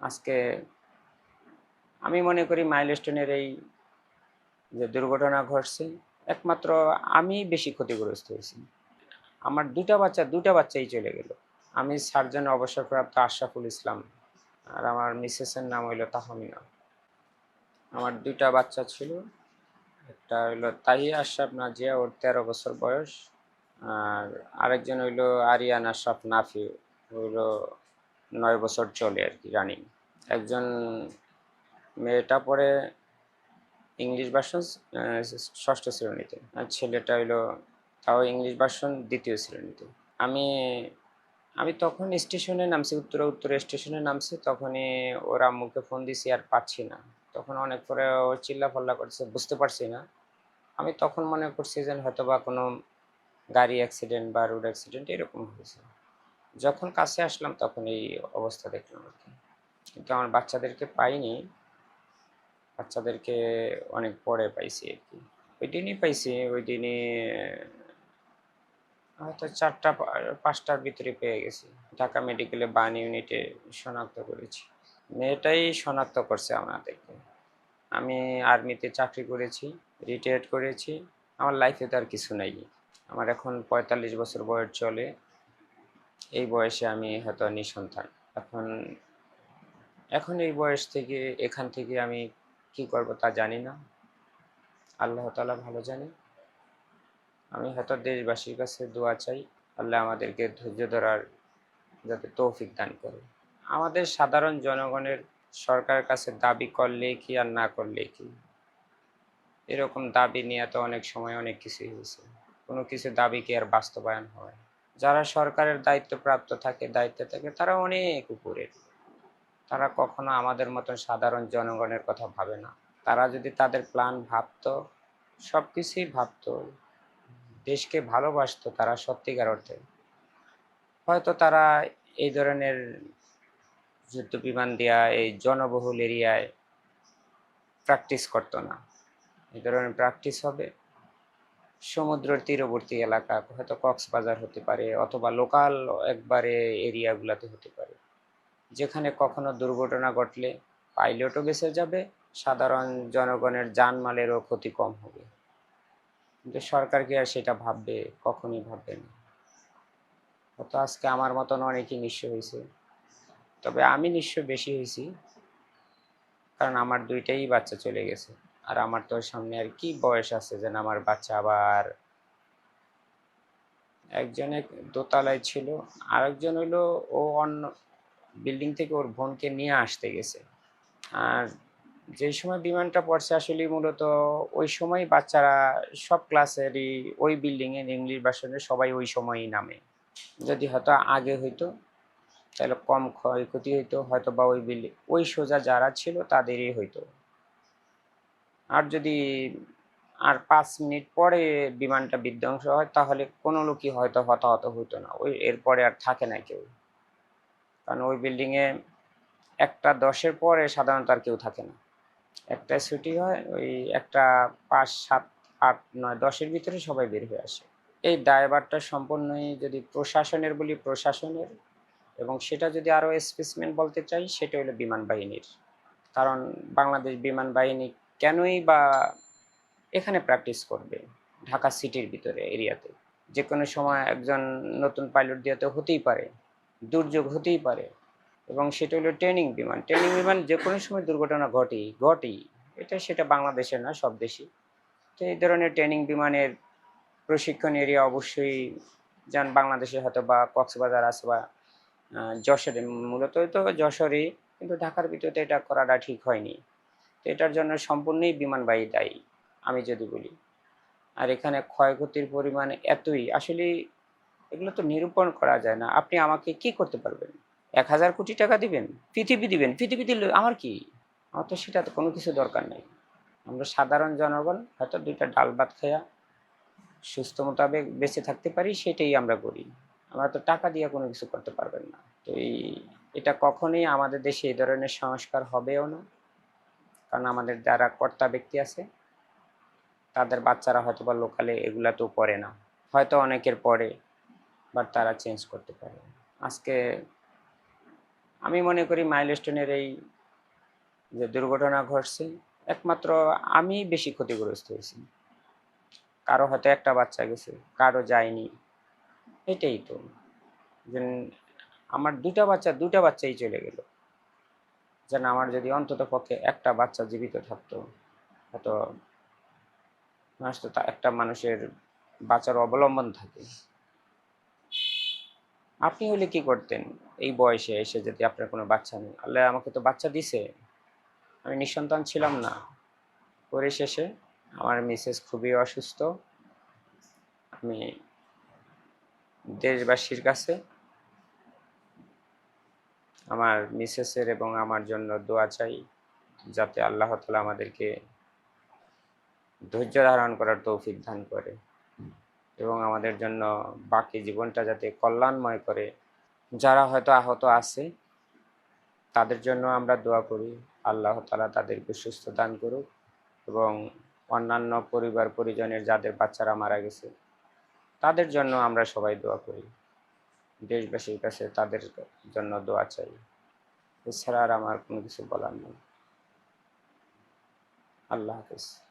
আজকে আমি মনে করি মাইলস্টোনের এই যে দুর্ঘটনা ঘটছে, একমাত্র আমি বেশি ক্ষতিগ্রস্ত হয়েছি। আমার দুটা বাচ্চা দুটা বাচ্চাই চলে গেল। আমি সার্জন অবসরপ্রাপ্ত আশরাফুল ইসলাম আর আমার মিসেসের নাম হইল তাহমিনা। আমার দুইটা বাচ্চা ছিল, একটা হইল তাহিয়া আশরাফ নাজিয়া, ওর তেরো বছর বয়স, আর আরেকজন হইল আরিয়ান আশরাফ নাফি হইল নয় বছর চলে আর কি রানিং একজন মেয়েটা পড়ে ইংলিশ ভার্সন ষষ্ঠ শ্রেণীতে। আর ছেলেটা হইল, তাও ইংলিশ ভার্সন, দ্বিতীয় শ্রেণীতে। আমি আমি তখন স্টেশনে নামছি, উত্তরা, উত্তর স্টেশনে নামছি, তখনই ওরা মুখে ফোন দিছি, আর পাচ্ছি না। তখন অনেক পরে ও চিল্লা ফাল্লা করছে, বুঝতে পারছি না। আমি তখন মনে করছি যে হয়তো বা কোনো গাড়ি অ্যাক্সিডেন্ট বা রোড অ্যাক্সিডেন্ট এরকম হয়েছে। যখন কাছে আসলাম, তখন এই অবস্থা দেখলাম আর কি। কিন্তু আমার বাচ্চাদেরকে পাইনি। বাচ্চাদেরকে অনেক পরে পাইছি আর কি। ওই দিনই পাইছি, ওই দিনই হয়তো চারটা, পাঁচটার ভিতরে পেয়ে গেছি। ঢাকা মেডিকেলে বান ইউনিটে শনাক্ত করেছি। মেয়েটাই শনাক্ত করছে আমাদেরকে। আমি আর্মিতে চাকরি করেছি, রিটায়ার্ড করেছি। আমার লাইফে তো আর কিছু নাই। আমার এখন পঁয়তাল্লিশ বছর বয়স চলে। এই বয়সে আমি হয়তো নিঃসন্তান। এখন এখন এই বয়স থেকে এখান থেকে আমি কি করব তা জানি না। আল্লাহ তাআলা ভালো জানে। আমি হয়তো দেশবাসীর কাছে দোয়া চাই, আল্লাহ আমাদেরকে ধৈর্য ধরার যাতে তৌফিক দান করে। আমাদের সাধারণ জনগণের সরকারের কাছে দাবি করলে কি আর না করলে কি? এরকম দাবি নিয়ে তো অনেক সময় অনেক কিছুই হয়েছে। কোনো কিছু দাবি কি আর বাস্তবায়ন হয়? যারা সরকারের দায়িত্বপ্রাপ্ত থাকে, দায়িত্বে থাকে, তারা অনেক উপরের। তারা কখনো আমাদের মতন সাধারণ জনগণের কথা ভাবে না। তারা যদি তাদের প্ল্যান ভাবতো সব কিছুই ভাবতো, দেশকে ভালোবাসতো, তারা সত্যিকার অর্থে। হয়তো তারা এই ধরনের যুদ্ধ বিমান দেওয়া এই জনবহুল এরিয়ায় প্র্যাকটিস করতো না। এই ধরনের প্র্যাকটিস হবে। সমুদ্রের তীরবর্তী এলাকা, হয়তো কক্সবাজার হতে পারে, অথবা লোকাল একবারে এরিয়াগুলোতে হতে পারে। যেখানে কখনো দুর্ঘটনা ঘটলে পাইলটও বেঁচে যাবে, সাধারণ জনগণের জানমালেরও ক্ষতি কম হবে। কিন্তু সরকার কি আর সেটা ভাববে? কখনই ভাববে না। হয়তো আজকে আমার মতন অনেকেই নিঃস্ব হয়েছে। তবে আমি নিঃস্ব বেশি হয়েছি, কারণ আমার দুইটাই বাচ্চা চলে গেছে। আর আমার তো সামনে আর কি বয়স আছে যেন আমার বাচ্চা আবার একজন এক দোতলায় ছিল, আরেকজন হইল ও অন্য বিল্ডিং থেকে ওর বোনকে নিয়ে আসতে গেছে। আর যে সময় বিমানটা পড়ছে আসলে মূলত ওই সময় বাচ্চারা সব ক্লাসেরই ওই বিল্ডিংয়ের ইংলিশ ভার্সনে সবাই ওই সময়ই নামে। যদি হয়তো আগে হইতো, তাহলে কম ক্ষয়ক্ষতি হইতো, হয়তো বা ওই বিল্ডিং ওই সোজা যারা ছিল তাদেরই হইতো। আর যদি আর পাঁচ মিনিট পরে বিমানটা বিধ্বংস হয়, তাহলে কোনো লোকই হয়তো হতাহত হতো না। ওই এরপরে আর থাকে না কেউ। কারণ ওই বিল্ডিংয়ে একটা দশের পরে সাধারণত আর কেউ থাকে না। একটা ছুটি হয়, ওই একটা পাঁচ, সাত, আট, নয়, দশের ভিতরে সবাই বের হয়ে আসে। এই দায়ভারটা সম্পূর্ণই যদি প্রশাসনের বলি প্রশাসনের, এবং সেটা যদি আরও স্পেসিমেন্ট বলতে চাই, সেটা হলো বিমান বাহিনীর। কারণ বাংলাদেশ বিমান বাহিনী কেনই বা এখানে প্র্যাকটিস করবে ঢাকা সিটির ভিতরে এরিয়াতে যে কোনো সময় একজন নতুন পাইলট দিয়ে তো হতেই পারে। দুর্যোগ হতেই পারে। এবং সেটা হলো ট্রেনিং বিমান। ট্রেনিং বিমান যে কোনো সময় দুর্ঘটনা ঘটেই ঘটেই। এটা সেটা বাংলাদেশের না, সব দেশই। তো এই ধরনের ট্রেনিং বিমানের প্রশিক্ষণ এরিয়া অবশ্যই যান বাংলাদেশে হয়তো বা কক্সবাজার আছে বা যশোরে। মূলত তো যশোরই কিন্তু ঢাকার ভিতরে এটা করাটা ঠিক হয়নি। তো এটার জন্য সম্পূর্ণই বিমানবাহী দায়ী, আমি যদি বলি। আর এখানে ক্ষয়ক্ষতির পরিমাণ এতই। আসলে এগুলো তো নিরূপণ করা যায় না। আপনি আমাকে কি করতে পারবেন? এক হাজার কোটি টাকা দিবেন? পৃথিবী দিবেন? পৃথিবী দিলে আমার কি? আমার তো সেটা তো কোনো কিছু দরকার নেই। আমরা সাধারণ জনগণ, হয়তো দুইটা ডাল ভাত খেয়া সুস্থ মোতাবেক বেঁচে থাকতে পারি, সেটাই আমরা করি। আমরা তো টাকা দিয়ে কোনো কিছু করতে পারবেন না। তো এই, এটা কখনোই আমাদের দেশে এই ধরনের সংস্কার হবেও না। কারণ আমাদের যারা কর্তা ব্যক্তি আছে, তাদের বাচ্চারা হয়তো বা লোকালে এগুলা তো পড়ে না। হয়তো অনেকের পরে বাট তারা চেঞ্জ করতে পারে। আজকে আমি মনে করি মাইলস্টোনের এই যে দুর্ঘটনা ঘটছে, একমাত্র আমি বেশি ক্ষতিগ্রস্ত হয়েছি। কারও হয়তো একটা বাচ্চা গেছে, কারও যায়নি। এটাই তো। আমার দুটা বাচ্চা দুটা বাচ্চাই চলে গেল। যেন আমার যদি অন্তত পক্ষে একটা বাচ্চা জীবিত থাকতো, হয়তো, মানুষ তা- একটা মানুষের বাঁচার অবলম্বন থাকে। আপনি হলে কি করতেন? এই বয়সে এসে যদি আপনার কোনো বাচ্চা নেই। আল্লাহ আমাকে তো বাচ্চা দিছে। আমি নিঃসন্তান ছিলাম না। করে পরিশেষে আমার মিসেস খুবই অসুস্থ। আমি দেশবাসীর কাছে আমার মিসেসের এবং আমার জন্য দোয়া চাই, যাতে আল্লাহ তালা আমাদেরকে ধৈর্য ধারণ করার তৌফিক দান করে। এবং আমাদের জন্য বাকি জীবনটা যাতে কল্যাণময় করে। যারা হয়তো আহত আছে, তাদের জন্য আমরা দোয়া করি। আল্লাহ তালা তাদেরকে সুস্থ দান করুক এবং অন্যান্য পরিবার, পরিজনের যাদের বাচ্চারা মারা গেছে, তাদের জন্য আমরা সবাই দোয়া করি। দেশবাসীর কাছে তাদের জন্য দোয়া চাই। এছাড়া আর আমার কোনো কিছু বলার নেই। আল্লাহ হাফিজ।